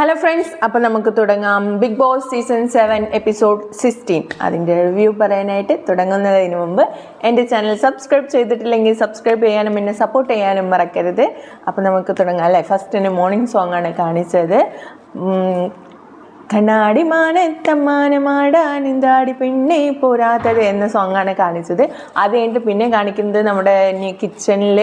Hello friends അപ്പോൾ നമുക്ക് തുടങ്ങാം. Big Boss season seven episode sixteen അതിന്റെ റിവ്യൂ പറയാനായിട്ട് തുടങ്ങുന്നതിന് മുമ്പ് എന്റെ ചാനൽ സബ്സ്ക്രൈബ് ചെയ്തിട്ടില്ലെങ്കിൽ സബ്സ്ക്രൈബ് ചെയ്യാനും എന്നെ സപ്പോർട്ട് ചെയ്യാനും മറക്കരുത്. അപ്പോൾ നമുക്ക് തുടങ്ങാം അല്ലേ? ഫസ്റ്റിന് മോർണിംഗ് സോങ് ആണ് കാണിച്ചത്. കണ്ണാടി മാനത്തമ്മാനമാടാൻ എന്താടി പെണ്ണെ പോരാത്തത് എന്ന സോങ്ങാണ് കാണിച്ചത്. അത് കഴിഞ്ഞിട്ട് പിന്നെ കാണിക്കുന്നത് നമ്മുടെ കിച്ചണിൽ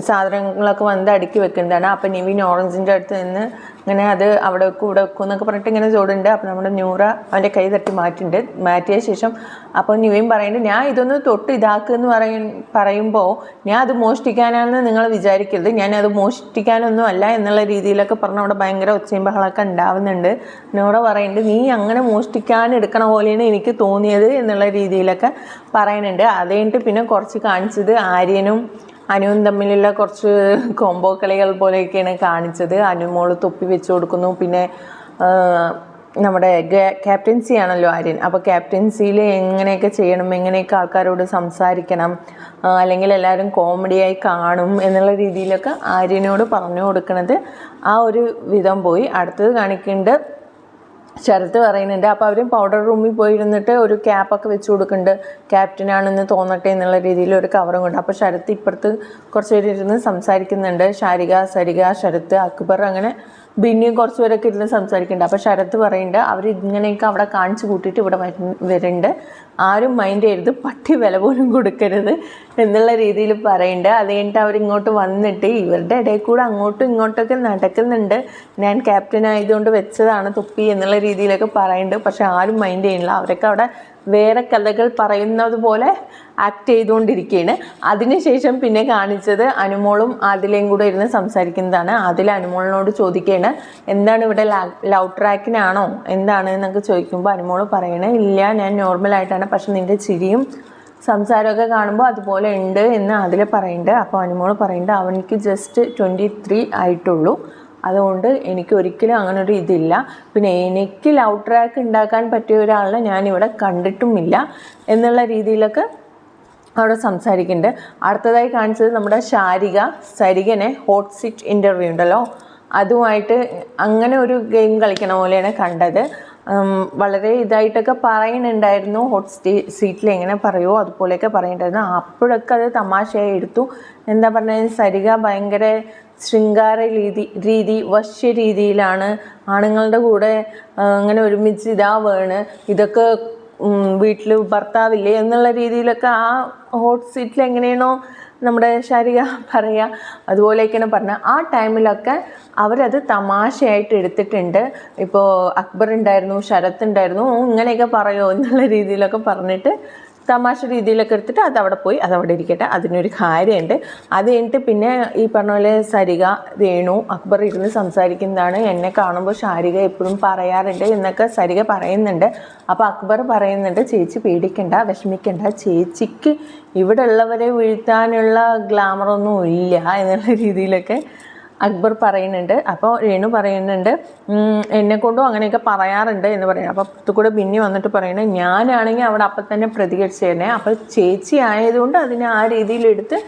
സാധനങ്ങളൊക്കെ വന്ന് അടുക്കി വെക്കുന്നതാണ്. അപ്പം നിവിൻ ഓറഞ്ചിന്റെ അടുത്ത് നിന്ന് ഇങ്ങനെ അത് അവിടെ വെക്കും ഇവിടെ വെക്കും എന്നൊക്കെ പറഞ്ഞിട്ട് ഇങ്ങനെ ചോടുണ്ട് അപ്പം നമ്മുടെ ന്യൂറ അവന്റെ കൈ തട്ടി മാറ്റിണ്ട്. മാറ്റിയ ശേഷം അപ്പോൾ നിവിൻ പറയുന്നുണ്ട് ഞാൻ ഇതൊന്ന് തൊട്ട് ഇതാക്കുമെന്ന് പറയും പറയുമ്പോൾ ഞാൻ അത് മോഷ്ടിക്കാനാണെന്ന് നിങ്ങൾ വിചാരിക്കരുത്. ഞാൻ അത് മോഷ്ടിക്കാനൊന്നും അല്ല എന്നുള്ള രീതിയിലൊക്കെ പറഞ്ഞ് അവിടെ ഭയങ്കര ഒച്ചയും ബഹളമൊക്കെ ഉണ്ടാവുന്നുണ്ട്. ന്യൂറ പറയുന്നുണ്ട് നീ അങ്ങനെ മോഷ്ടിക്കാൻ എടുക്കണ പോലെയാണ് എനിക്ക് തോന്നിയത് എന്നുള്ള രീതിയിലൊക്കെ പറയുന്നുണ്ട്. അത് കഴിഞ്ഞിട്ട് പിന്നെ കുറച്ച് കാണിച്ചത് ആര്യനും അനുവും തമ്മിലുള്ള കുറച്ച് കോംബോ കളികൾ പോലെയൊക്കെയാണ് കാണിച്ചത്. അനുമോൾ തൊപ്പി വെച്ച് കൊടുക്കുന്നു. പിന്നെ നമ്മുടെ ക്യാപ്റ്റൻസി ആണല്ലോ ആര്യൻ. അപ്പോൾ ക്യാപ്റ്റൻസിയിൽ എങ്ങനെയൊക്കെ ചെയ്യണം എങ്ങനെയൊക്കെ ആൾക്കാരോട് സംസാരിക്കണം അല്ലെങ്കിൽ എല്ലാവരും കോമഡിയായി കാണും എന്നുള്ള രീതിയിലൊക്കെ ആര്യനോട് പറഞ്ഞു കൊടുക്കണത് ആ ഒരു വിധം പോയി. അടുത്തത് കാണിക്കേണ്ടത് ശരത്ത് പറയുന്നുണ്ട്. അപ്പോൾ അവർ പൗഡർ റൂമിൽ പോയിരുന്നിട്ട് ഒരു ക്യാപ്പൊക്കെ വെച്ച് കൊടുക്കുന്നുണ്ട്. ക്യാപ്റ്റനാണെന്ന് തോന്നട്ടെ എന്നുള്ള രീതിയിൽ ഒരു കവറും കൊണ്ട് അപ്പോൾ ശരത്ത് ഇപ്പുറത്ത് കുറച്ച് പേര് ഇരുന്ന് സംസാരിക്കുന്നുണ്ട്. ശാരിക സരിക ശരത്ത് അക്ബർ അങ്ങനെ ബിന്നിയും കുറച്ച് പേരൊക്കെ ഇരുന്ന് സംസാരിക്കുന്നുണ്ട്. അപ്പോൾ ശരത്ത് പറയുന്നുണ്ട് അവർ ഇങ്ങനെയൊക്കെ അവിടെ കാണിച്ചു കൂട്ടിയിട്ട് ഇവിടെ വരുന്നുണ്ട്. ആരും മൈൻഡ് ചെയ്യരുത്. പട്ടി വില പോലും കൊടുക്കരുത് എന്നുള്ള രീതിയിൽ പറയുന്നുണ്ട് അത് കഴിഞ്ഞിട്ട് അവരിങ്ങോട്ട് വന്നിട്ട് ഇവരുടെ ഇടയിൽ കൂടെ അങ്ങോട്ടും ഇങ്ങോട്ടൊക്കെ നടക്കുന്നുണ്ട്. ഞാൻ ക്യാപ്റ്റൻ ആയതുകൊണ്ട് വെച്ചതാണ് തുപ്പി എന്നുള്ള രീതിയിലൊക്കെ പറയുന്നുണ്ട് പക്ഷെ ആരും മൈൻഡ് ചെയ്യുന്നില്ല. അവരൊക്കെ അവിടെ വേറെ കഥകൾ പറയുന്നത് പോലെ ആക്ട് ചെയ്തുകൊണ്ടിരിക്കുകയാണ് അതിനുശേഷം പിന്നെ കാണിച്ചത് അനുമോളും ആദിലയും കൂടെ ഇരുന്ന് സംസാരിക്കുന്നതാണ്. ആദില അനുമോളിനോട് ചോദിക്കുകയാണ് എന്താണ് ഇവിടെ ലവ് ട്രാക്കിനാണോ എന്താണ്? എന്നൊക്കെ ചോദിക്കുമ്പോൾ അനുമോൾ പറയണേ ഇല്ല ഞാൻ നോർമലായിട്ടാണ് പക്ഷെ നിന്റെ ചിരിയും സംസാരമൊക്കെ കാണുമ്പോൾ അതുപോലെ ഉണ്ട് എന്ന് അതിൽ പറയുന്നുണ്ട്. അപ്പോൾ അനുമോൾ പറയുന്നുണ്ട് അവനിക്ക് ജസ്റ്റ് ട്വന്റി ത്രീ ആയിട്ടുള്ളൂ. അതുകൊണ്ട് എനിക്ക് ഒരിക്കലും അങ്ങനെ ഒരു ഇതില്ല. പിന്നെ എനിക്ക് ലവ് ട്രാക്ക് ഉണ്ടാക്കാൻ പറ്റിയ ഒരാളെ ഞാനിവിടെ കണ്ടിട്ടുമില്ല എന്നുള്ള രീതിയിലൊക്കെ അവിടെ സംസാരിക്കുന്നുണ്ട്. അടുത്തതായി കാണിച്ചത് നമ്മുടെ ശാരിക സരികനെ ഹോട്ട് സീറ്റ് ഇന്റർവ്യൂ ഉണ്ടല്ലോ. അതുമായിട്ട് അങ്ങനെ ഒരു ഗെയിം കളിക്കണ പോലെയാണ് കണ്ടത്. വളരെ ഇതായിട്ടൊക്കെ പറയുന്നുണ്ടായിരുന്നു. ഹോട്ട് സ്റ്റേ സീറ്റിൽ എങ്ങനെ പറയുമോ അതുപോലെയൊക്കെ പറയുന്നുണ്ടായിരുന്നു. അപ്പോഴൊക്കെ അത് തമാശയായി എടുത്തു. എന്താ പറഞ്ഞാൽ സരിക ഭയങ്കര ശൃംഗാര രീതി രീതി വശ്യ രീതിയിലാണ് ആണുങ്ങളുടെ കൂടെ അങ്ങനെ ഒരുമിച്ച് ഇതാവാണ് ഇതൊക്കെ വീട്ടിൽ ഭർത്താവില്ലേ എന്നുള്ള രീതിയിലൊക്കെ ആ ഹോട്ട് സീറ്റിൽ എങ്ങനെയാണോ നമ്മുടെ ശാരിക പറയുക അതുപോലെയൊക്കെയാണ് പറഞ്ഞത്. ആ ടൈമിലൊക്കെ അവരത് തമാശയായിട്ട് എടുത്തിട്ടുണ്ട്. ഇപ്പോൾ അക്ബർ ഉണ്ടായിരുന്നു ശരത് ഉണ്ടായിരുന്നു "ഓ, ഇങ്ങനെയൊക്കെ പറയുമോ എന്നുള്ള രീതിയിലൊക്കെ പറഞ്ഞിട്ട് തമാശ രീതിയിലൊക്കെ എടുത്തിട്ട് അത് അവിടെ പോയി അത് അവിടെ ഇരിക്കട്ടെ. അതിനൊരു കാര്യമുണ്ട്. അത് കഴിഞ്ഞിട്ട് പിന്നെ ഈ പറഞ്ഞ പോലെ സരിക രേണു അക്ബർ ഇരുന്ന് സംസാരിക്കുന്നതാണ്. എന്നെ കാണുമ്പോൾ ശാരിക എപ്പോഴും പറയാറുണ്ട് എന്നൊക്കെ സരിക പറയുന്നുണ്ട്. അപ്പോൾ അക്ബർ പറയുന്നുണ്ട് ചേച്ചി പേടിക്കണ്ട വിഷമിക്കണ്ട. ചേച്ചിക്ക് ഇവിടെ ഉള്ളവരെ വീഴ്ത്താനുള്ള ഗ്ലാമറൊന്നും ഇല്ല എന്നുള്ള രീതിയിലൊക്കെ അക്ബർ പറയുന്നുണ്ട്. അപ്പോൾ രേണു പറയുന്നുണ്ട് എന്നെ കൊണ്ടും അങ്ങനെയൊക്കെ പറയാറുണ്ട് എന്ന് പറയുന്നത് അപ്പോൾ അപ്പത്തുകൂടെ ബിന്നി വന്നിട്ട് പറയുന്നത് ഞാനാണെങ്കിൽ അവിടെ അപ്പം തന്നെ പ്രതികരിച്ചേനെ. അപ്പോൾ ചേച്ചി ആയതുകൊണ്ട് അതിനെ ആ രീതിയിലെടുത്ത്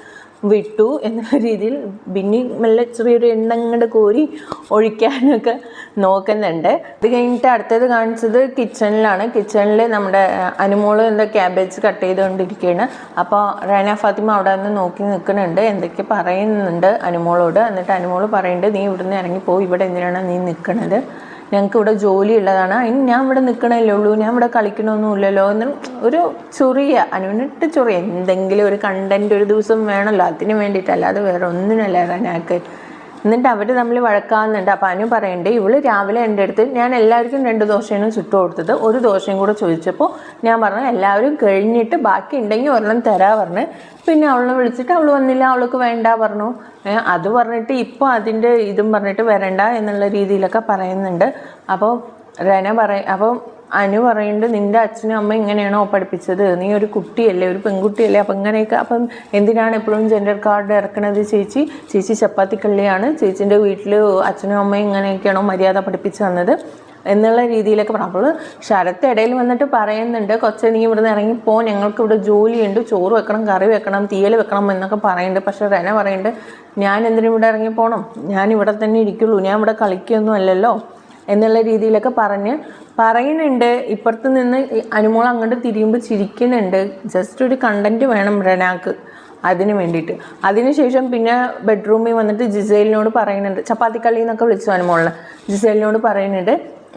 വിട്ടു എന്നുള്ള രീതിയിൽ ബിന്നി മെല്ലെ ചെറിയൊരു എണ്ണങ്ങട് കോരി ഒഴിക്കാനൊക്കെ നോക്കുന്നുണ്ട്. അത് കഴിഞ്ഞിട്ട് അടുത്തത് കാണിച്ചത് കിച്ചണിലാണ് കിച്ചണിൽ നമ്മുടെ അനുമോൾ എന്താ ക്യാബേജ് കട്ട് ചെയ്തുകൊണ്ടിരിക്കുകയാണ് അപ്പോൾ റാന ഫാത്തിമ അവിടെ നിന്ന് നോക്കി നിൽക്കുന്നുണ്ട് എന്തൊക്കെ പറയുന്നുണ്ട് അനുമോളോട്. എന്നിട്ട് അനുമോൾ പറയുന്നുണ്ട് നീ ഇവിടുന്ന് ഇറങ്ങിപ്പോയി ഇവിടെ എന്തിനാണ് നീ നിൽക്കുന്നത് ഞങ്ങൾക്ക് ഇവിടെ ജോലി ഉള്ളതാണ് അതിന് ഞാൻ ഇവിടെ നിൽക്കണല്ലേ ഉള്ളൂ. ഞാൻ ഇവിടെ കളിക്കണമൊന്നുമില്ലല്ലോ എന്ന് ഒരു ചൊറിയ അനുവിനിട്ട് ചൊറിയ. എന്തെങ്കിലും ഒരു കണ്ടന്റ് ഒരു ദിവസം വേണമല്ലോ. അതിന് വേണ്ടിയിട്ടല്ലാതെ വേറെ ഒന്നിനല്ല റനാക്ക് എന്നിട്ട് അവർ തമ്മിൽ വഴക്കാവുന്നുണ്ട്. അപ്പം അനു പറയണ്ടേ ഇവൾ രാവിലെ എന്റെ അടുത്ത് ഞാൻ എല്ലാവർക്കും രണ്ട് ദോശയാണ് ചുട്ടു കൊടുത്തത്. ഒരു ദോശയും കൂടെ ചോദിച്ചപ്പോൾ ഞാൻ പറഞ്ഞു എല്ലാവരും കഴിഞ്ഞിട്ട് ബാക്കി ഉണ്ടെങ്കിൽ ഒരെണ്ണം തരാ പറഞ്ഞു. പിന്നെ അവളെ വിളിച്ചിട്ട് അവൾ വന്നില്ല അവൾക്ക് വേണ്ട പറഞ്ഞു. അത് പറഞ്ഞിട്ട് ഇപ്പോൾ അതിന്റെ ഇതും പറഞ്ഞിട്ട് വരണ്ട എന്നുള്ള രീതിയിലൊക്കെ പറയുന്നുണ്ട്. അപ്പോൾ രന പറയും അപ്പം അനു പറയുന്നുണ്ട് നിന്റെ അച്ഛനും അമ്മ ഇങ്ങനെയാണോ പഠിപ്പിച്ചത്? നീ ഒരു കുട്ടിയല്ലേ ഒരു പെൺകുട്ടിയല്ലേ അപ്പം ഇങ്ങനെയൊക്കെ അപ്പം എന്തിനാണ് എപ്പോഴും ജെൻഡർ കാർഡ് ഇറക്കണത് ചേച്ചി? ചേച്ചി ചപ്പാത്തിക്കള്ളിയാണ്. ചേച്ചിന്റെ വീട്ടിൽ അച്ഛനും അമ്മയും ഇങ്ങനെയൊക്കെയാണോ മര്യാദ പഠിപ്പിച്ചു തന്നത്? എന്നുള്ള രീതിയിലൊക്കെ പറഞ്ഞു അപ്പോൾ ശരത്ത് ഇടയിൽ വന്നിട്ട് പറയുന്നുണ്ട് കൊച്ചെ നീ ഇവിടുന്ന് ഇറങ്ങിപ്പോ ഞങ്ങൾക്ക് ഇവിടെ ജോലിയുണ്ട്. ചോറ് വെക്കണം കറി വെക്കണം തീയൽ വെക്കണം എന്നൊക്കെ പറയുന്നുണ്ട്. പക്ഷേ റെന പറയുന്നുണ്ട് ഞാൻ എന്തിനും ഇവിടെ ഇറങ്ങിപ്പോണം ഞാൻ ഇവിടെ തന്നെ ഇരിക്കുള്ളൂ. ഞാൻ ഇവിടെ കളിക്കൊന്നും അല്ലല്ലോ. എന്നുള്ള രീതിയിലൊക്കെ പറഞ്ഞ് പറയുന്നുണ്ട്. ഇപ്പുറത്ത് നിന്ന് അനുമോൾ അങ്ങോട്ട് തിരിയുമ്പോൾ ചിരിക്കുന്നുണ്ട്. ജസ്റ്റ് ഒരു കണ്ടന്റ് വേണം റെനാക്ക് അതിന് വേണ്ടിയിട്ട്. അതിനുശേഷം പിന്നെ ബെഡ്റൂമിൽ വന്നിട്ട് ജിസേലിനോട് പറയുന്നുണ്ട്. ചപ്പാത്തിക്കള്ളി എന്നൊക്കെ വിളിച്ചു അനുമോളിനെ ജിസേലിനോട് പറയുന്നുണ്ട്.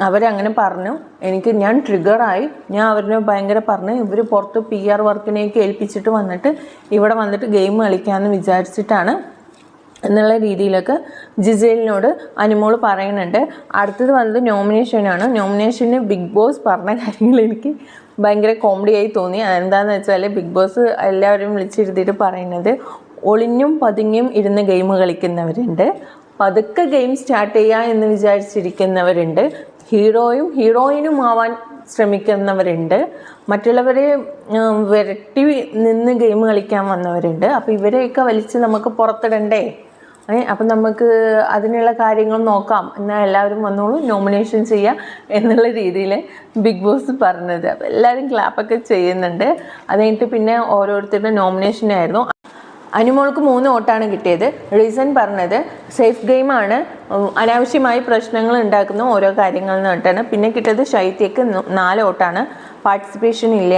അവരങ്ങനെ പറഞ്ഞു. എനിക്ക് ഞാൻ ട്രിഗറായി ഞാൻ അവരിനെ ഭയങ്കര പറഞ്ഞു. ഇവർ പുറത്ത് പി ആർ വർക്കിനേക്ക് ഏൽപ്പിച്ചിട്ട് വന്നിട്ട് ഇവിടെ വന്നിട്ട് ഗെയിം കളിക്കാമെന്ന് വിചാരിച്ചിട്ടാണ് എന്നുള്ള രീതിയിലൊക്കെ ജിസേലിനോട് അനുമോൾ പറയുന്നുണ്ട്. അടുത്തത് വന്നത് നോമിനേഷനാണ്. നോമിനേഷന് ബിഗ് ബോസ് പറഞ്ഞ കാര്യങ്ങൾ എനിക്ക് ഭയങ്കര കോമഡി ആയി തോന്നി. എന്താണെന്ന് വെച്ചാൽ ബിഗ് ബോസ് എല്ലാവരും വിളിച്ചിരുത്തിയിട്ട് പറയുന്നത് ഒളിഞ്ഞും പതുങ്ങിയും ഇരുന്ന് ഗെയിം കളിക്കുന്നവരുണ്ട്. പതുക്കെ ഗെയിം സ്റ്റാർട്ട് ചെയ്യുക എന്ന് വിചാരിച്ചിരിക്കുന്നവരുണ്ട്. ഹീറോയും ഹീറോയിനും ആവാൻ ശ്രമിക്കുന്നവരുണ്ട്. മറ്റുള്ളവരെ വിരട്ടി നിന്ന് ഗെയിം കളിക്കാൻ വന്നവരുണ്ട്. അപ്പോൾ ഇവരെയൊക്കെ വലിച്ച് നമുക്ക് പുറത്തിടണ്ടേ? അപ്പം നമുക്ക് അതിനുള്ള കാര്യങ്ങൾ നോക്കാം. എന്നാൽ എല്ലാവരും വന്നോളൂ നോമിനേഷൻ ചെയ്യാം എന്നുള്ള രീതിയിൽ ബിഗ് ബോസ് പറഞ്ഞത്. അപ്പോൾ എല്ലാവരും ക്ലാപ്പൊക്കെ ചെയ്യുന്നുണ്ട്. അത് കഴിഞ്ഞിട്ട് പിന്നെ ഓരോരുത്തരുടെ നോമിനേഷനായിരുന്നു അനുമോൾക്ക് മൂന്ന് വോട്ടാണ് കിട്ടിയത്. റീസൺ പറഞ്ഞത് സേഫ് ഗെയിമാണ് അനാവശ്യമായി പ്രശ്നങ്ങൾ ഉണ്ടാക്കുന്ന ഓരോ കാര്യങ്ങൾ എന്ന് പറഞ്ഞിട്ടാണ് പിന്നെ കിട്ടിയത് ശൈത്യക്ക് നാല് വോട്ടാണ്. പാർട്ടിസിപ്പേഷൻ ഇല്ല.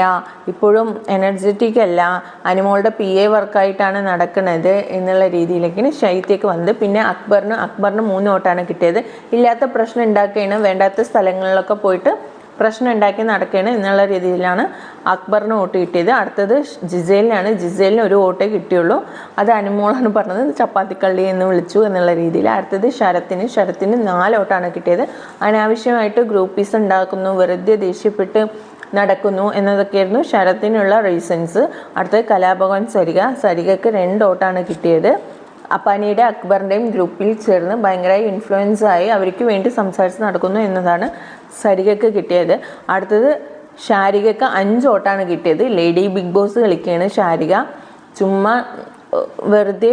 ഇപ്പോഴും എനർജറ്റിക് അല്ല. അനുമോളുടെ പി എ വർക്കായിട്ടാണ് നടക്കുന്നത് എന്നുള്ള രീതിയിലേക്കാണ് ശൈത്യക്ക് വന്നത്. പിന്നെ അക്ബറിന് അക്ബറിന് മൂന്ന് വോട്ടാണ് കിട്ടിയത്. ഇല്ലാത്ത പ്രശ്നം ഉണ്ടാക്കുകയാണ്. വേണ്ടാത്ത സ്ഥലങ്ങളിലൊക്കെ പോയിട്ട് പ്രശ്നം ഉണ്ടാക്കി നടക്കുകയാണ് എന്നുള്ള രീതിയിലാണ് അക്ബറിന് വോട്ട് കിട്ടിയത്. അടുത്തത് ജിസേലിനാണ്. ജിസേലിന് ഒരു വോട്ടേ കിട്ടിയുള്ളൂ. അത് അനുമോളാണ് പറഞ്ഞത്. ചപ്പാത്തിക്കള്ളി എന്ന് വിളിച്ചു എന്നുള്ള രീതിയിൽ. അടുത്തത് ശരത്തിന്. ശരത്തിന് നാല് വോട്ടാണ് കിട്ടിയത്. അനാവശ്യമായിട്ട് ഗ്രൂപ്പീസ് ഉണ്ടാക്കുന്നു വെറുതെ ദേഷ്യപ്പെട്ട് നടക്കുന്നു എന്നതൊക്കെയായിരുന്നു ശരത്തിനുള്ള റീസൺസ്. അടുത്തത് കലാഭവൻ സരിക. സരികക്ക് രണ്ട് വോട്ടാണ് കിട്ടിയത്. അപ്പാനിയുടെ അക്ബറിന്റെയും ഗ്രൂപ്പിൽ ചേർന്ന് ഭയങ്കരമായി ഇൻഫ്ലുവൻസ് ആയി അവർക്ക് വേണ്ടി സംസാരിച്ച് നടക്കുന്നു എന്നതാണ് സരികക്ക് കിട്ടിയത്. അടുത്തത് ഷാരികക്ക് അഞ്ച് വോട്ടാണ് കിട്ടിയത്. ലേഡി ബിഗ് ബോസ് കളിക്കുകയാണ് ഷാരിക ചുമ്മാ വെറുതെ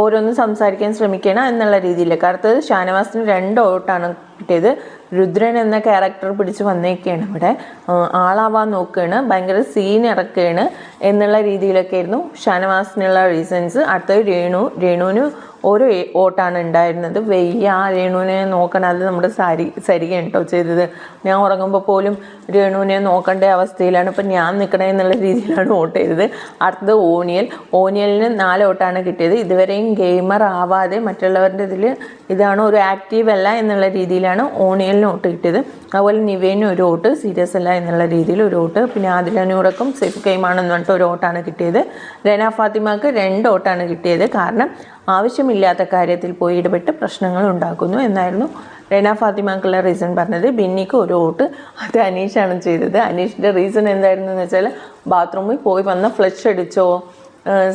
ഓരോന്ന് സംസാരിക്കാൻ ശ്രമിക്കണം എന്നുള്ള രീതിയിലേക്ക്. അടുത്തത് ഷാനവാസിന് രണ്ട് വോട്ടാണ് കിട്ടിയത്. രുദ്രൻ എന്ന ക്യാരക്ടർ പിടിച്ച് വന്നേക്കാണ് ഇവിടെ ആ, ആളാവാൻ നോക്കുകയാണ് ഭയങ്കര സീൻ ഇറക്കുകയാണ് എന്നുള്ള രീതിയിലൊക്കെ ആയിരുന്നു. ഷാനവാസിനുള്ള റീസൺസ് അടുത്തത് രേണു. രേണുവിന് ഒരു വോട്ടാണ് ഉണ്ടായിരുന്നത്. വെയ്യ രേണുവിനെ നോക്കണം. അത് നമ്മുടെ സരി സരികയാണ് കേട്ടോ ചെയ്തത്. ഞാൻ ഉറങ്ങുമ്പോൾ പോലും രേണുവിനെ നോക്കേണ്ട അവസ്ഥയിലാണ്. ഇപ്പം ഞാൻ നിൽക്കണേ എന്നുള്ള രീതിയിലാണ് വോട്ട് ചെയ്തത്. അടുത്തത് ഓനിയൽ. ഓനിയലിന് നാല് വോട്ടാണ് കിട്ടിയത്. ഇതുവരെയും ഗെയിമർ ആവാതെ മറ്റുള്ളവരുടെ ഇതിൽ ഇതാണ് ഒരു ആക്റ്റീവ് അല്ല എന്നുള്ള രീതിയിലാണ് ഓണിയലിന് വോട്ട് കിട്ടിയത്. അതുപോലെ നിവേന് ഒരു വോട്ട് സീരിയസ് അല്ല എന്നുള്ള രീതിയിൽ ഒരു വോട്ട് പിന്നെ ആദിലനൂറക്കും സേഫ് ഗെയിമാണെന്ന് പറഞ്ഞിട്ട് ഒരു വോട്ടാണ് കിട്ടിയത്. രന ഫാത്തിമക്ക് രണ്ട് വോട്ടാണ് കിട്ടിയത്. കാരണം ആവശ്യമില്ലാത്ത കാര്യത്തിൽ പോയി ഇടപെട്ട് പ്രശ്നങ്ങൾ ഉണ്ടാക്കുന്നു എന്നായിരുന്നു റെന ഫാത്തിമാക്കുള്ള റീസൺ പറഞ്ഞത്. ബിന്നിക്ക് ഒരു വോട്ട് അത് അനീഷാണ് ചെയ്തത്. അനീഷിന്റെ റീസൺ എന്തായിരുന്നു എന്ന് വെച്ചാൽ ബാത്റൂമിൽ പോയി വന്ന ഫ്ലഷ് അടിച്ചോ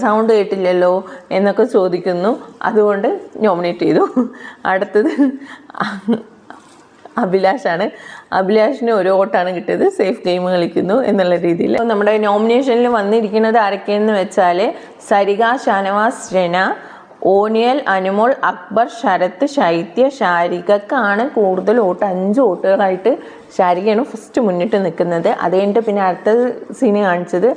സൗണ്ട് കേട്ടില്ലല്ലോ എന്നൊക്കെ ചോദിക്കുന്നു. അതുകൊണ്ട് നോമിനേറ്റ് ചെയ്തു. അടുത്തത് അഭിലാഷാണ്. അഭിലാഷിന് ഒരു വോട്ടാണ് കിട്ടിയത്. സേഫ് ഗെയിം കളിക്കുന്നു എന്നുള്ള രീതിയിൽ. നമ്മുടെ നോമിനേഷനിൽ വന്നിരിക്കുന്നത് ആരൊക്കെയെന്ന് വെച്ചാൽ സരിക ഷാനവാസ് രന ഓനിയൽ അനുമോൾ അക്ബർ ശരത്ത് ശൈത്യ ശാരികക്കാണ് കൂടുതൽ വോട്ട്. അഞ്ച് വോട്ടുകളായിട്ട് ശാരികയാണ് ഫസ്റ്റ് മുന്നിട്ട് നിൽക്കുന്നത്. അത് കഴിഞ്ഞിട്ട് പിന്നെ അടുത്ത സീന് കാണിച്ചത്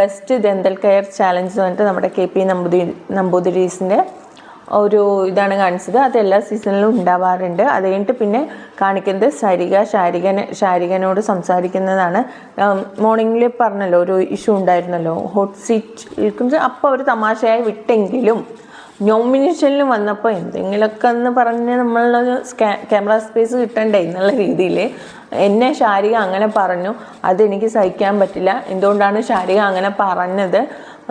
ബെസ്റ്റ് ദന്തൽ കെയർ ചാലഞ്ച് എന്ന് പറഞ്ഞിട്ട് നമ്മുടെ കെ പി നമ്പൂതിരി നമ്പൂതിരീസിന്റെ ഒരു ഇതാണ് കാണിച്ചത്. അത് എല്ലാ സീസണിലും ഉണ്ടാവാറുണ്ട്. അത് കഴിഞ്ഞിട്ട് പിന്നെ കാണിക്കുന്നത് ശാരിക. ശാരികന് ശാരികനോട് സംസാരിക്കുന്നതാണ്. മോർണിംഗിൽ പറഞ്ഞല്ലോ ഒരു ഇഷ്യൂ ഉണ്ടായിരുന്നല്ലോ. ഹോട്ട് സീറ്റ് അപ്പോൾ അവർ തമാശയായി വിട്ടെങ്കിലും നോമിനേഷനിൽ വന്നപ്പോൾ എന്തെങ്കിലുമൊക്കെ എന്ന് പറഞ്ഞ് നമ്മളൊരു ക്യാമറ സ്പേസ് കിട്ടണ്ടേ എന്നുള്ള രീതിയിൽ എന്നെ ശാരിക അങ്ങനെ പറഞ്ഞു. അതെനിക്ക് സഹിക്കാൻ പറ്റില്ല. എന്തുകൊണ്ടാണ് ശാരിക അങ്ങനെ പറഞ്ഞത്?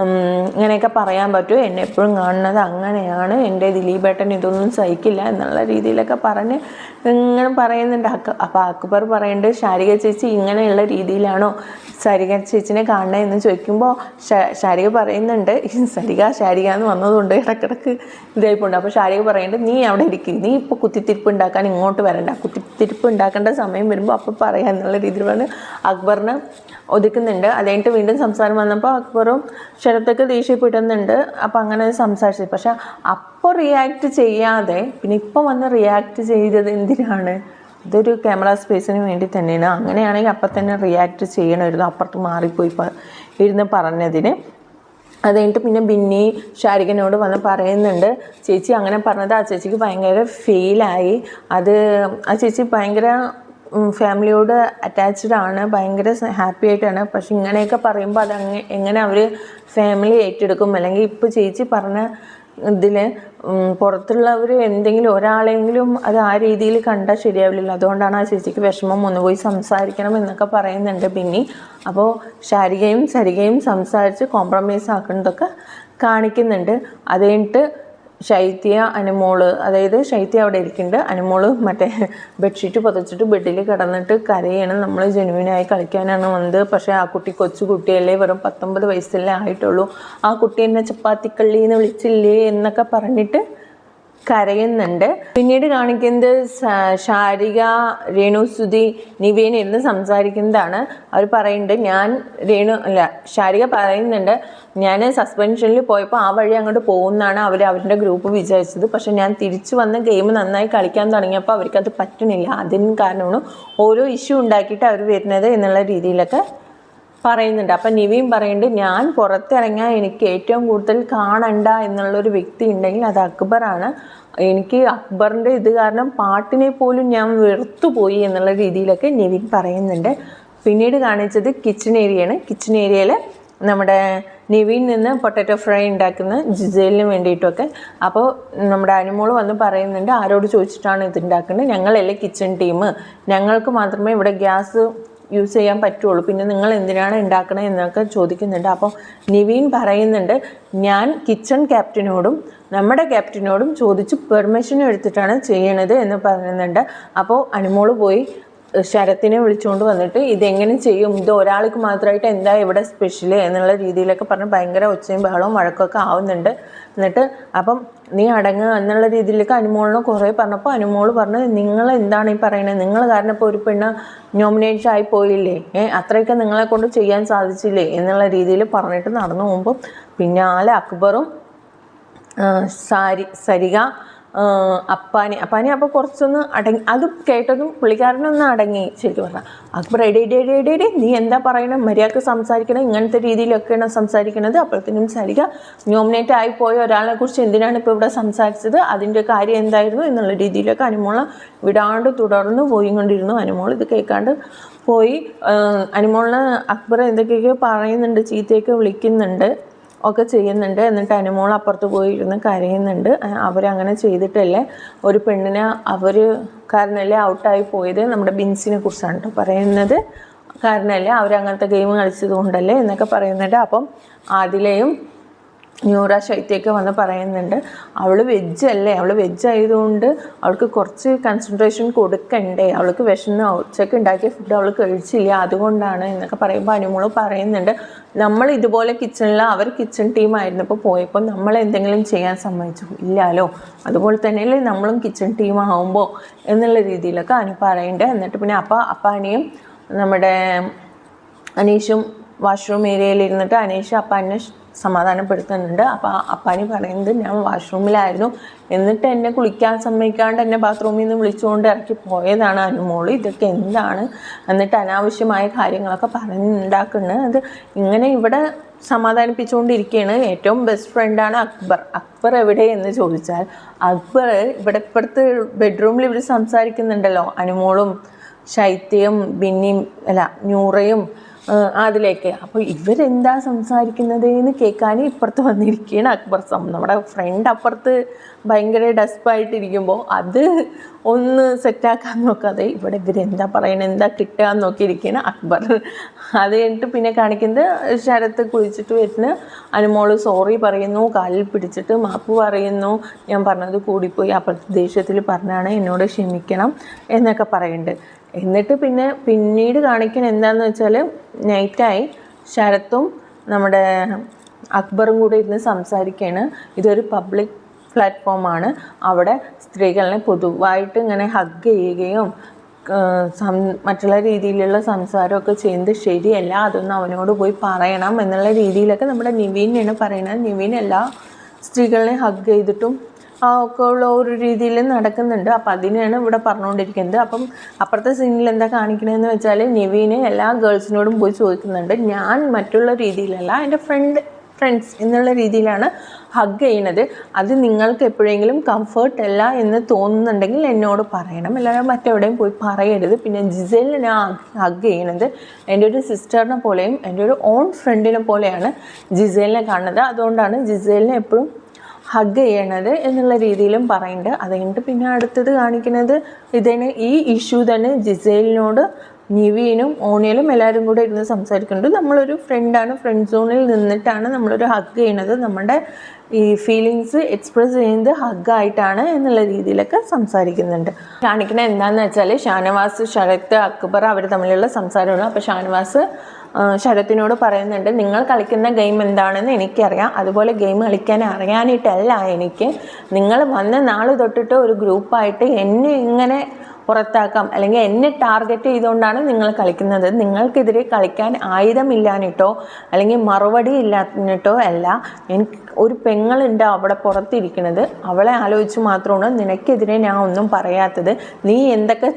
ഇങ്ങനെയൊക്കെ പറയാൻ പറ്റുമോ എന്നെ എപ്പോഴും കാണുന്നത് അങ്ങനെയാണ്. എന്റെ ദിലീപേട്ടൻ ഇതൊന്നും സഹിക്കില്ല എന്നുള്ള രീതിയിലൊക്കെ പറഞ്ഞ് ഇങ്ങനെ പറയുന്നുണ്ട്. അക്ക അപ്പോൾ അക്ബർ പറയേണ്ടത് ശാരിക ചേച്ചി ഇങ്ങനെയുള്ള രീതിയിലാണോ ശാരിക ചേച്ചിനെ കാണണേ എന്ന് ചോദിക്കുമ്പോൾ ശാരിക പറയുന്നുണ്ട് ശരിക ശാരിക എന്ന് വന്നതുകൊണ്ട് ഇടക്കിടക്ക് ഇതായിപ്പോണ്ട്. അപ്പോൾ ശാരിക പറയുന്നുണ്ട് നീ അവിടെ ഇരിക്കും. നീ ഇപ്പോൾ കുത്തിത്തിരിപ്പ് ഉണ്ടാക്കാൻ ഇങ്ങോട്ട് വരണ്ട. കുത്തിത്തിരിപ്പ് ഉണ്ടാക്കേണ്ട സമയം വരുമ്പോൾ അപ്പോൾ പറയാം എന്നുള്ള രീതിയിലാണ് അക്ബറിന് ഒതുക്കുന്നുണ്ട്. അത് വീണ്ടും സംസാരം വന്നപ്പോൾ അക്ബറും ശരത്തൊക്കെ ദേഷ്യപ്പെടുന്നുണ്ട്. അപ്പോൾ അങ്ങനെ സംസാരിച്ചു. പക്ഷെ അപ്പോൾ റിയാക്ട് ചെയ്യാതെ പിന്നെ ഇപ്പം വന്ന് റിയാക്ട് ചെയ്തത് എന്തിനാണ്? ഇതൊരു ക്യാമറ സ്പേസിന് വേണ്ടി തന്നെയാണ്. അങ്ങനെയാണെങ്കിൽ അപ്പം തന്നെ റിയാക്ട് ചെയ്യണമായിരുന്നു അപ്പുറത്ത് മാറിപ്പോയി ഇരുന്ന് പറഞ്ഞതിന്. അത് കഴിഞ്ഞിട്ട് പിന്നെ ബിന്നി ഷാരികനോട് വന്ന് പറയുന്നുണ്ട് ചേച്ചി അങ്ങനെ പറഞ്ഞത്. ആ ചേച്ചിക്ക് ഭയങ്കര ഫീലായി അത് ആ ചേച്ചി ഭയങ്കര ഫാമിലിയോട് അറ്റാച്ച്ഡ് ആണ് ഭയങ്കര ഹാപ്പി ആയിട്ടാണ്. പക്ഷെ ഇങ്ങനെയൊക്കെ പറയുമ്പോൾ അത് അങ്ങ് എങ്ങനെ അവർ ഫാമിലി ഏറ്റെടുക്കും? അല്ലെങ്കിൽ ഇപ്പോൾ ചേച്ചി പറഞ്ഞ ഇതിൽ പുറത്തുള്ളവർ എന്തെങ്കിലും ഒരാളെങ്കിലും അത് ആ രീതിയിൽ കണ്ടാൽ ശരിയാവില്ലല്ലോ. അതുകൊണ്ടാണ് ആ ചേച്ചിക്ക് വിഷമം ഒന്ന് പോയി സംസാരിക്കണം എന്നൊക്കെ പറയുന്നുണ്ട് പിന്നെ അപ്പോൾ ശാരികയും സരികയും സംസാരിച്ച് കോംപ്രമൈസ് ആക്കുന്നതൊക്കെ കാണിക്കുന്നുണ്ട്. അത് കഴിഞ്ഞിട്ട് ശൈത്യ അനുമോൾ അതായത് ശൈത്യ അവിടെ ഇരിക്കുന്നുണ്ട്. അനുമോൾ മറ്റേ ബെഡ്ഷീറ്റ് പുതച്ചിട്ട് ബെഡിൽ കിടന്നിട്ട് കരയാണ്. നമ്മൾ ജനുവിനായി കളിക്കാനാണ് വന്നത്. പക്ഷേ ആ കുട്ടി കൊച്ചു കുട്ടിയല്ലേ? വെറും പത്തൊമ്പത് വയസ്സല്ലേ ആയിട്ടുള്ളൂ. ആ കുട്ടി എന്നെ ചപ്പാത്തിക്കള്ളി എന്ന് വിളിച്ചില്ലേ എന്നൊക്കെ പറഞ്ഞിട്ട് കരയുന്നുണ്ട്. പിന്നീട് കാണിക്കുന്നത് ശാരിക രേണു സുധി നിവേൻ ഇരുന്ന് സംസാരിക്കുന്നതാണ്. അവർ പറയുന്നുണ്ട് ഞാൻ രേണു അല്ല ശാരിക പറയുന്നുണ്ട് ഞാൻ സസ്പെൻഷനിൽ പോയപ്പോൾ ആ വഴി അങ്ങോട്ട് പോകുന്നതാണ് അവർ അവരുടെ ഗ്രൂപ്പ് വിചാരിച്ചത്. പക്ഷെ ഞാൻ തിരിച്ചു വന്ന് ഗെയിം നന്നായി കളിക്കാൻ തുടങ്ങിയപ്പോൾ അവർക്കത് പറ്റണില്ല അതിന് കാരണമാണ് ഓരോ ഇഷ്യൂ ഉണ്ടാക്കിയിട്ട് അവർ വരുന്നത് എന്നുള്ള രീതിയിലൊക്കെ പറയുന്നുണ്ട്. അപ്പം നിവീൻ പറയുന്നുണ്ട് ഞാൻ പുറത്തിറങ്ങിയാൽ എനിക്ക് ഏറ്റവും കൂടുതൽ കാണണ്ട എന്നുള്ളൊരു വ്യക്തി ഉണ്ടെങ്കിൽ അത് അക്ബറാണ്. എനിക്ക് അക്ബറിന്റെ ഇത് കാരണം പാട്ടിനെ പോലും ഞാൻ വെറുത്തുപോയി എന്നുള്ള രീതിയിലൊക്കെ നിവിൻ പറയുന്നുണ്ട്. പിന്നീട് കാണിച്ചത് കിച്ചൺ ഏരിയയാണ്. കിച്ചൺ ഏരിയയിൽ നമ്മുടെ നിവിൻ നിന്ന് പൊട്ടാറ്റോ ഫ്രൈ ഉണ്ടാക്കുന്ന ജിസേലിന് വേണ്ടിയിട്ടൊക്കെ. അപ്പോൾ നമ്മുടെ അനുമോൾ വന്ന് പറയുന്നുണ്ട് ആരോട് ചോദിച്ചിട്ടാണ് ഇത് ഉണ്ടാക്കുന്നത്? ഞങ്ങളല്ലേ കിച്ചൺ ടീം. ഞങ്ങൾക്ക് മാത്രമേ ഇവിടെ ഗ്യാസ് യൂസ് ചെയ്യാൻ പറ്റുള്ളൂ. പിന്നെ നിങ്ങൾ എന്തിനാണ് ഉണ്ടാക്കണത് എന്നൊക്കെ ചോദിക്കുന്നുണ്ട്. അപ്പോൾ നിവീൻ പറയുന്നുണ്ട് ഞാൻ കിച്ചൺ ക്യാപ്റ്റനോടും നമ്മുടെ ക്യാപ്റ്റനോടും ചോദിച്ച് പെർമിഷൻ എടുത്തിട്ടാണ് ചെയ്യണത് എന്ന് പറയുന്നുണ്ട്. അപ്പോൾ അനുമോൾ പോയി ശരത്തിനെ വിളിച്ചുകൊണ്ട് വന്നിട്ട് ഇതെങ്ങനെ ചെയ്യും? ഇത് ഒരാൾക്ക് മാത്രമായിട്ട് എന്താ ഇവിടെ സ്പെഷ്യൽ എന്നുള്ള രീതിയിലൊക്കെ പറഞ്ഞ് ഭയങ്കര ഒച്ചയും ബഹളവും വഴക്കൊക്കെ ആവുന്നുണ്ട്. എന്നിട്ട് അപ്പം നീ അടങ്ങുക എന്നുള്ള രീതിയിലേക്ക് അനുമോളിനെ കുറേ പറഞ്ഞപ്പോൾ അനുമോൾ പറഞ്ഞു നിങ്ങൾ എന്താണ് ഈ പറയുന്നത് നിങ്ങൾ കാരണം ഇപ്പോൾ ഒരു പെണ്ണ് നോമിനേറ്റ് ആയി പോയില്ലേ? ഏ അത്രയൊക്കെ നിങ്ങളെ കൊണ്ട് ചെയ്യാൻ സാധിച്ചില്ലേ? എന്നുള്ള രീതിയിൽ പറഞ്ഞിട്ട് നടന്നു പോകുമ്പോൾ പിന്നാലെ അക്ബറും സാരി സരിക അപ്പാനി. അപ്പാനി അപ്പോൾ കുറച്ചൊന്ന് അടങ്ങി. അത് കേട്ടതും പുള്ളിക്കാരനൊന്ന് അടങ്ങി ശരിക്കും പറഞ്ഞാൽ അക്ബർ എടി എടി എടി എടി ഡേ നീ എന്താ പറയണം? മര്യാദയ്ക്ക് സംസാരിക്കണം. ഇങ്ങനത്തെ രീതിയിലൊക്കെയാണ് സംസാരിക്കുന്നത് അപ്പോഴത്തേനും സരിക നോമിനേറ്റ് ആയി പോയ ഒരാളെ കുറിച്ച് എന്തിനാണ് ഇപ്പോൾ ഇവിടെ സംസാരിച്ചത്? അതിന്റെ കാര്യം എന്തായിരുന്നു എന്നുള്ള രീതിയിലൊക്കെ അനുമോള വിടാണ്ട് തുടർന്ന് പോയിക്കൊണ്ടിരുന്നു. അനുമോൾ ഇത് കേൾക്കാണ്ട് പോയി. അനുമോളിന് അക്ബർ എന്തൊക്കെയൊക്കെ പറയുന്നുണ്ട് ചീത്തയൊക്കെ വിളിക്കുന്നുണ്ട്. ഒക്കെ ചെയ്യുന്നുണ്ട്. എന്നിട്ട് അനുമോൾ അപ്പുറത്ത് പോയി ഇരുന്ന് കരയുന്നുണ്ട്. അവരങ്ങനെ ചെയ്തിട്ടല്ലേ ഒരു പെണ്ണിനെ അവർ കാരണമല്ലേ ഔട്ടായി പോയത്? നമ്മുടെ ബിൻസിനെ കുറിച്ചാണ് കേട്ടോ പറയുന്നത്. കാരണമല്ലേ അവരങ്ങനത്തെ ഗെയിം കളിച്ചത് കൊണ്ടല്ലേ എന്നൊക്കെ പറയുന്നുണ്ട്. അപ്പം ആദിലയും ന്യൂറ ശൈത്യൊക്കെ വന്ന് പറയുന്നുണ്ട്. അവൾ വെജ് അല്ലേ അവൾ വെജ് ആയതുകൊണ്ട് അവൾക്ക് കുറച്ച് കൺസെൻട്രേഷൻ കൊടുക്കണ്ടേ? അവൾക്ക് വിഷമം ഉച്ചയ്ക്ക് ഉണ്ടാക്കിയ ഫുഡ് അവൾ കഴിച്ചില്ല. അതുകൊണ്ടാണ് എന്നൊക്കെ പറയുമ്പോൾ അനുമോൾ പറയുന്നുണ്ട്. നമ്മൾ ഇതുപോലെ കിച്ചണിൽ അവർ കിച്ചൺ ടീം ആയിരുന്നപ്പോൾ പോയപ്പോൾ നമ്മൾ എന്തെങ്കിലും ചെയ്യാൻ സമ്മതിച്ചു. ഇല്ലല്ലോ അതുപോലെ തന്നെയല്ലേ നമ്മളും കിച്ചൺ ടീം ആവുമ്പോൾ എന്നുള്ള രീതിയിലൊക്കെ അനു പറയുന്നുണ്ട് എന്നിട്ട് പിന്നെ അപ്പ അപ്പാനിയും നമ്മുടെ അനീഷും വാഷ്റൂം ഏരിയയിൽ ഇരുന്നിട്ട് അനീഷ് അപ്പാനെ സമാധാനപ്പെടുത്തുന്നുണ്ട്. അപ്പോൾ അപ്പാനി പറയുന്നത് ഞാൻ വാഷ്റൂമിലായിരുന്നു. എന്നിട്ട് എന്നെ കുളിക്കാൻ സമ്മതിക്കാണ്ട് എന്നെ ബാത്റൂമിൽ നിന്ന് വിളിച്ചുകൊണ്ട് ഇറക്കി പോയതാണ് അനുമോൾ. ഇതൊക്കെ എന്താണ്? എന്നിട്ട് അനാവശ്യമായ കാര്യങ്ങളൊക്കെ പറഞ്ഞുണ്ടാക്കുന്നത് അത് ഇങ്ങനെ ഇവിടെ സമാധാനിപ്പിച്ചുകൊണ്ടിരിക്കുകയാണ് ഏറ്റവും ബെസ്റ്റ് ഫ്രണ്ടാണ് അക്ബർ. അക്ബർ എവിടെ എന്ന് ചോദിച്ചാൽ അക്ബർ ഇവിടെ ഇപ്പുറത്ത് ബെഡ്റൂമിൽ ഇവർ സംസാരിക്കുന്നുണ്ടല്ലോ. അനുമോളും ശൈത്യയും ബിന്നിയും അല്ല നൂറയും ആ, അതിലേക്ക്. അപ്പോൾ ഇവരെന്താ സംസാരിക്കുന്നത് എന്ന് കേൾക്കാൻ ഇപ്പുറത്ത് വന്നിരിക്കുകയാണ് അക്ബർ സം. നമ്മുടെ ഫ്രണ്ട് അപ്പുറത്ത് ഭയങ്കര ഡസ്പായിട്ടിരിക്കുമ്പോൾ അത് ഒന്ന് സെറ്റാക്കാൻ നോക്കാതെ ഇവിടെ ഇവരെന്താ പറയണത് എന്താ കിട്ടുക എന്ന് നോക്കിയിരിക്കുകയാണ് അക്ബർ. അത് കഴിഞ്ഞിട്ട് പിന്നെ കാണിക്കുന്നത് ശരത്ത് കുളിച്ചിട്ട് വരുന്ന അനുമോൾ സോറി പറയുന്നു കാലിൽ പിടിച്ചിട്ട് മാപ്പ് പറയുന്നു. ഞാൻ പറഞ്ഞത് കൂടിപ്പോയി ആ ദേഷ്യത്തിൽ പറഞ്ഞാണ് എന്നോട് ക്ഷമിക്കണം എന്നൊക്കെ പറയുന്നുണ്ട്. എന്നിട്ട് പിന്നെ പിന്നീട് കാണിക്കണ എന്താന്ന് വെച്ചാൽ നൈറ്റായി ശരത്തും നമ്മുടെ അക്ബറും കൂടെ ഇരുന്ന് സംസാരിക്കുകയാണ് ഇതൊരു പബ്ലിക് പ്ലാറ്റ്ഫോമാണ് അവിടെ സ്ത്രീകളെ പൊതുവായിട്ട് ഇങ്ങനെ ഹഗ് ചെയ്യുകയും സം- മറ്റുള്ള രീതിയിലുള്ള സംസാരമൊക്കെ ചെയ്യുന്നത് ശരിയല്ല. അതൊന്നും അവനോട് പോയി പറയണം എന്നുള്ള രീതിയിലൊക്കെ നമ്മുടെ നിവീനാണ് പറയുന്നത്. നിവീൻ എല്ലാ സ്ത്രീകളെ ഹഗ് ചെയ്തിട്ടും ഒക്കെ ഉള്ള ഒരു രീതിയിൽ നടക്കുന്നുണ്ട്. അപ്പം അതിനെയാണ് ഇവിടെ പറഞ്ഞുകൊണ്ടിരിക്കുന്നത്. അപ്പം അപ്പുറത്തെ സീനിൽ എന്താ കാണിക്കണമെന്ന് വെച്ചാൽ നിവീന് എല്ലാ ഗേൾസിനോടും പോയി ചോദിക്കുന്നുണ്ട്. ഞാൻ മറ്റുള്ള രീതിയിലല്ല എന്റെ ഫ്രണ്ട് ഫ്രണ്ട്സ് എന്നുള്ള രീതിയിലാണ് ഹഗ് ചെയ്യണത് അത് നിങ്ങൾക്ക് എപ്പോഴെങ്കിലും കംഫർട്ട് അല്ല എന്ന് തോന്നുന്നുണ്ടെങ്കിൽ എന്നോട് പറയണം. അല്ലാതെ മറ്റെവിടെയും പോയി പറയരുത്. പിന്നെ ജിസേലിന് ഞാൻ ഹഗ് ചെയ്യണത്. എന്റെ ഒരു സിസ്റ്ററിനെ പോലെയും എന്റെ ഒരു ഓൺ ഫ്രണ്ടിനെ പോലെയാണ് ജിസേലിനെ കാണുന്നത്. അതുകൊണ്ടാണ് ജിസേലിനെ എപ്പോഴും ഹഗ് ചെയ്യണത് എന്നുള്ള രീതിയിലും പറയുന്നുണ്ട്. അതുകൊണ്ട് പിന്നെ അടുത്തത് കാണിക്കുന്നത് ഇതിന് ഈ ഇഷ്യൂ തന്നെ ജിസേലിനോട് നിവീനും ഓണിയലും എല്ലാവരും കൂടെ ഇരുന്ന് സംസാരിക്കുന്നുണ്ട്. നമ്മളൊരു ഫ്രണ്ടാണ് ഫ്രണ്ട് സോണിൽ നിന്നിട്ടാണ് നമ്മളൊരു ഹഗ് ചെയ്യണത്. നമ്മുടെ ഈ ഫീലിങ്സ് എക്സ്പ്രസ് ചെയ്യുന്നത് ഹഗ്ഗായിട്ടാണ് എന്നുള്ള രീതിയിലൊക്കെ സംസാരിക്കുന്നുണ്ട്. കാണിക്കുന്നത് എന്താണെന്ന് വെച്ചാൽ ഷാനവാസ് ശരത് അക്ബർ അവർ തമ്മിലുള്ള സംസാരമാണ്. അപ്പോൾ ഷാനവാസ് ശരത്തിനോട് പറയുന്നുണ്ട് നിങ്ങൾ കളിക്കുന്ന ഗെയിം എന്താണെന്ന് എനിക്കറിയാം. അതുപോലെ ഗെയിം കളിക്കാൻ അറിയാനായിട്ടല്ല എനിക്ക്. നിങ്ങൾ വന്ന നാൾ തൊട്ടിട്ട് ഒരു ഗ്രൂപ്പായിട്ട് എന്നെ ഇങ്ങനെ പുറത്താക്കാം. അല്ലെങ്കിൽ എന്നെ ടാർഗറ്റ് ചെയ്തുകൊണ്ടാണ് നിങ്ങൾ കളിക്കുന്നത്. നിങ്ങൾക്കെതിരെ കളിക്കാൻ ആയുധമില്ലാഞ്ഞിട്ടോ അല്ലെങ്കിൽ മറുപടി ഇല്ലാഞ്ഞിട്ടോ അല്ല. എനിക്ക് ഒരു പെങ്ങളുണ്ട് അവിടെ പുറത്തിരിക്കുന്നത്. അവളെ ആലോചിച്ച് മാത്രമാണ് നിനക്കെതിരെ ഞാൻ ഒന്നും പറയാത്തത്. നീ എന്തൊക്കെ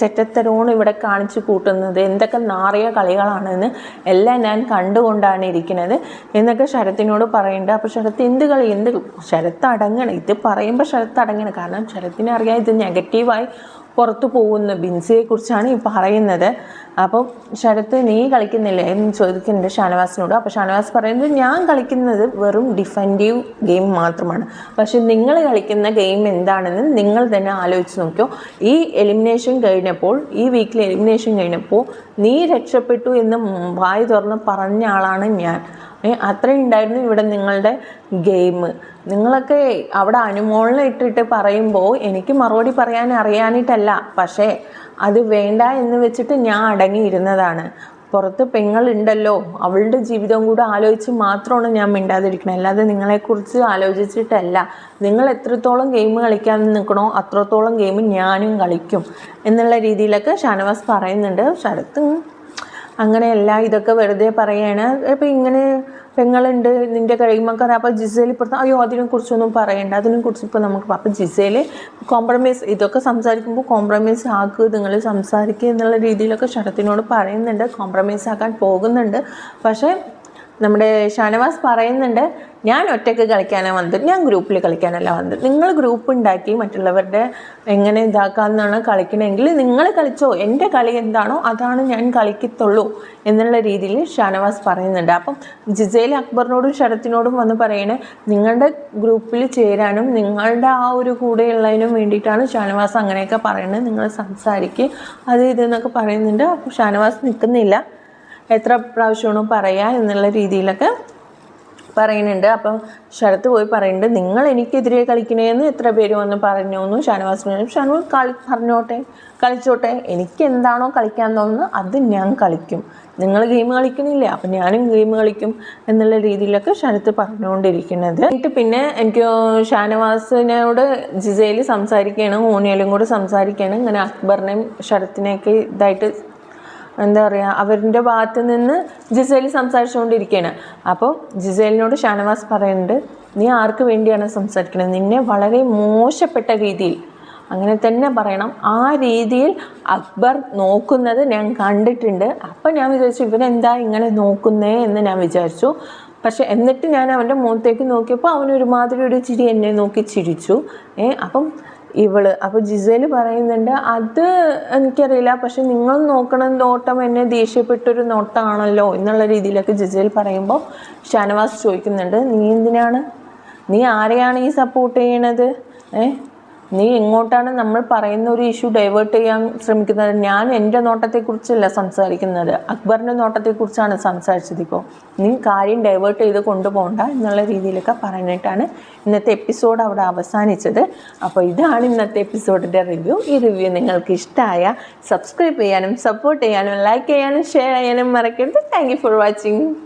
ചെറ്റത്തരവും ഇവിടെ കാണിച്ചു കൂട്ടുന്നത്? എന്തൊക്കെ നാറിയ കളികളാണെന്ന് എല്ലാം ഞാൻ കണ്ടുകൊണ്ടാണ് ഇരിക്കുന്നത് എന്നൊക്കെ ശരത്തിനോട് പറയുന്നുണ്ട് അപ്പോൾ ശരത്ത് എന്ത് കളി എന്ത് ശരത്ത് അടങ്ങണം. ഇത് പറയുമ്പോൾ ശരത്ത് അടങ്ങണം. കാരണം ശരത്തിനെ അറിയാം ഇത് നെഗറ്റീവായി പുറത്തു പോകുന്ന ബിൻസിയെ കുറിച്ചാണ് ഈ പറയുന്നത്. അപ്പം ശരത്ത് നീ കളിക്കുന്നില്ലേ? എന്ന് ചോദിക്കുന്നുണ്ട് ഷാനവാസിനോട്. അപ്പോൾ ഷാനവാസ് പറയുന്നത് ഞാൻ കളിക്കുന്നത് വെറും ഡിഫൻഡീവ് ഗെയിം മാത്രമാണ്. പക്ഷെ നിങ്ങൾ കളിക്കുന്ന ഗെയിം എന്താണെന്ന് നിങ്ങൾ തന്നെ ആലോചിച്ച് നോക്കിയോ ഈ എലിമിനേഷൻ കഴിഞ്ഞപ്പോൾ ഈ വീക്കിലെ എലിമിനേഷൻ കഴിഞ്ഞപ്പോൾ നീ രക്ഷപ്പെട്ടു എന്ന് വായി തുറന്ന് പറഞ്ഞ ആളാണ് ഞാൻ. അത്രയും ഉണ്ടായിരുന്നു ഇവിടെ നിങ്ങളുടെ ഗെയിം നിങ്ങളൊക്കെ അവിടെ അനുമോളിനെ ഇട്ടിട്ട് പറയുമ്പോൾ എനിക്ക് മറുപടി പറയാൻ അറിയാനിട്ടല്ല. പക്ഷേ അത് വേണ്ട എന്ന് വെച്ചിട്ട് ഞാൻ അടങ്ങിയിരുന്നതാണ്. പുറത്ത് പെങ്ങളുണ്ടല്ലോ അവളുടെ ജീവിതം കൂടെ ആലോചിച്ച് മാത്രമാണ് ഞാൻ മിണ്ടാതിരിക്കുന്നത് അല്ലാതെ നിങ്ങളെക്കുറിച്ച് ആലോചിച്ചിട്ടല്ല. നിങ്ങൾ എത്രത്തോളം ഗെയിം കളിക്കാൻ നിൽക്കണോ അത്രത്തോളം ഗെയിം ഞാനും കളിക്കും എന്നുള്ള രീതിയിലൊക്കെ ഷാനവാസ് പറയുന്നുണ്ട്. ശരത്തും അങ്ങനെയല്ല ഇതൊക്കെ വെറുതെ പറയാണ്. ഇപ്പം ഇങ്ങനെ പെങ്ങളുണ്ട് നിന്റെ കഴിയുമ്പോൾ അപ്പോൾ ജിസേൽ ഇപ്പുറത്ത് അയ്യോ അതിനെക്കുറിച്ചൊന്നും പറയണ്ട. അതിനെക്കുറിച്ച് ഇപ്പോൾ നമുക്ക് അപ്പം ജിസേൽ കോംപ്രമൈസ് ഇതൊക്കെ സംസാരിക്കുമ്പോൾ കോംപ്രമൈസ് ആക്കുക നിങ്ങൾ സംസാരിക്കുക എന്നുള്ള രീതിയിലൊക്കെ ക്ഷണത്തിനോട് പറയുന്നുണ്ട്. കോംപ്രമൈസ് ആക്കാൻ പോകുന്നുണ്ട്. പക്ഷേ നമ്മുടെ ഷാനവാസ് പറയുന്നുണ്ട് ഞാൻ ഒറ്റയ്ക്ക് കളിക്കാനാണ് വന്നത്. ഞാൻ ഗ്രൂപ്പിൽ കളിക്കാനല്ല വന്നത്. നിങ്ങൾ ഗ്രൂപ്പ് ഉണ്ടാക്കി മറ്റുള്ളവരുടെ എങ്ങനെ ഇതാക്കാമെന്നാണ് കളിക്കണമെങ്കിൽ നിങ്ങൾ കളിച്ചോ. എന്റെ കളി എന്താണോ അതാണ് ഞാൻ കളിക്കത്തുള്ളൂ എന്നുള്ള രീതിയിൽ ഷാനവാസ് പറയുന്നുണ്ട്. അപ്പം ജിസേൽ അക്ബറിനോടും ശരത്തിനോടും വന്ന് പറയണേ നിങ്ങളുടെ ഗ്രൂപ്പിൽ ചേരാനും നിങ്ങളുടെ ആ ഒരു കൂടെയുള്ളതിനും വേണ്ടിയിട്ടാണ് ഷാനവാസ് അങ്ങനെയൊക്കെ പറയുന്നത് നിങ്ങൾ സംസാരിക്കുക അത് ഇതെന്നൊക്കെ പറയുന്നുണ്ട്. അപ്പോൾ ഷാനവാസ് നിൽക്കുന്നില്ല. എത്ര പ്രാവശ്യമാണോ പറയുക എന്നുള്ള രീതിയിലൊക്കെ പറയുന്നുണ്ട്. അപ്പം ശരത്ത് പോയി പറയുന്നുണ്ട് നിങ്ങൾ എനിക്കെതിരെ കളിക്കണേന്ന് എത്ര പേര് വന്ന് പറഞ്ഞു? എന്ന് ഷാനു ഷാനവാസ് കളി പറഞ്ഞോട്ടെ കളിച്ചോട്ടെ എനിക്ക് എന്താണോ കളിക്കാൻ തോന്നുന്നത് അത് ഞാൻ കളിക്കും. നിങ്ങൾ ഗെയിം കളിക്കണില്ലേ അപ്പം ഞാനും ഗെയിം കളിക്കും എന്നുള്ള രീതിയിലൊക്കെ ശരത്ത് പറഞ്ഞുകൊണ്ടിരിക്കുന്നത്. എന്നിട്ട് പിന്നെ എനിക്ക് ഷാനവാസിനോട് ജിസയിൽ സംസാരിക്കുകയാണ് ഓനിയലും കൂടെ സംസാരിക്കുകയാണ് ഇങ്ങനെ അക്ബറിനെയും ശരത്തിനെയൊക്കെ ഇതായിട്ട് എന്താ പറയുക അവരുടെ ഭാഗത്ത് നിന്ന് ജിസേൽ സംസാരിച്ചുകൊണ്ടിരിക്കുകയാണ് അപ്പോൾ ജിസേലിനോട് ഷാനവാസ് പറയുന്നുണ്ട് നീ ആർക്ക് വേണ്ടിയാണ് സംസാരിക്കുന്നത് നിന്നെ വളരെ മോശപ്പെട്ട രീതിയിൽ അങ്ങനെ തന്നെ പറയണം. ആ രീതിയിൽ അക്ബർ നോക്കുന്നത് ഞാൻ കണ്ടിട്ടുണ്ട്. അപ്പം ഞാൻ വിചാരിച്ചു ഇവരെന്താ ഇങ്ങനെ നോക്കുന്നേ എന്ന് ഞാൻ വിചാരിച്ചു. പക്ഷെ എന്നിട്ട് ഞാൻ അവന്റെ മുഖത്തേക്ക് നോക്കിയപ്പോൾ അവനൊരുമാതിരി ഒരു ചിരി എന്നെ നോക്കി ചിരിച്ചു. ഏ അപ്പം ഇവൾ. അപ്പോൾ ജിസേൽ പറയുന്നുണ്ട് അത് എനിക്കറിയില്ല. പക്ഷെ നിങ്ങൾ നോക്കണ നോട്ടം എന്നെ ദേഷ്യപ്പെട്ടൊരു നോട്ടമാണല്ലോ എന്നുള്ള രീതിയിലൊക്കെ ജിസേൽ പറയുമ്പോൾ ഷാനവാസ് ചോദിക്കുന്നുണ്ട് നീ എന്തിനാണ്? നീ ആരെയാണ് ഈ സപ്പോർട്ട് ചെയ്യണത്? ഏ? നീ എങ്ങോട്ടാണ് നമ്മൾ പറയുന്ന ഒരു ഇഷ്യൂ ഡൈവേർട്ട് ചെയ്യാൻ ശ്രമിക്കുന്നത്. ഞാൻ എന്റെ നോട്ടത്തെക്കുറിച്ചല്ല സംസാരിക്കുന്നത്. അക്ബറിന്റെ നോട്ടത്തെക്കുറിച്ചാണ് സംസാരിച്ചത് ഇപ്പോൾ നീ കാര്യം ഡൈവേർട്ട് ചെയ്ത് കൊണ്ടുപോകണ്ട എന്നുള്ള രീതിയിലൊക്കെ പറഞ്ഞിട്ടാണ് ഇന്നത്തെ എപ്പിസോഡ് അവിടെ അവസാനിച്ചത്. അപ്പോൾ ഇതാണ് ഇന്നത്തെ എപ്പിസോഡിന്റെ റിവ്യൂ ഈ റിവ്യൂ നിങ്ങൾക്ക് ഇഷ്ടമായ സബ്സ്ക്രൈബ് ചെയ്യാനും സപ്പോർട്ട് ചെയ്യാനും ലൈക്ക് ചെയ്യാനും ഷെയർ ചെയ്യാനും മറക്കരുത്. Thank for watching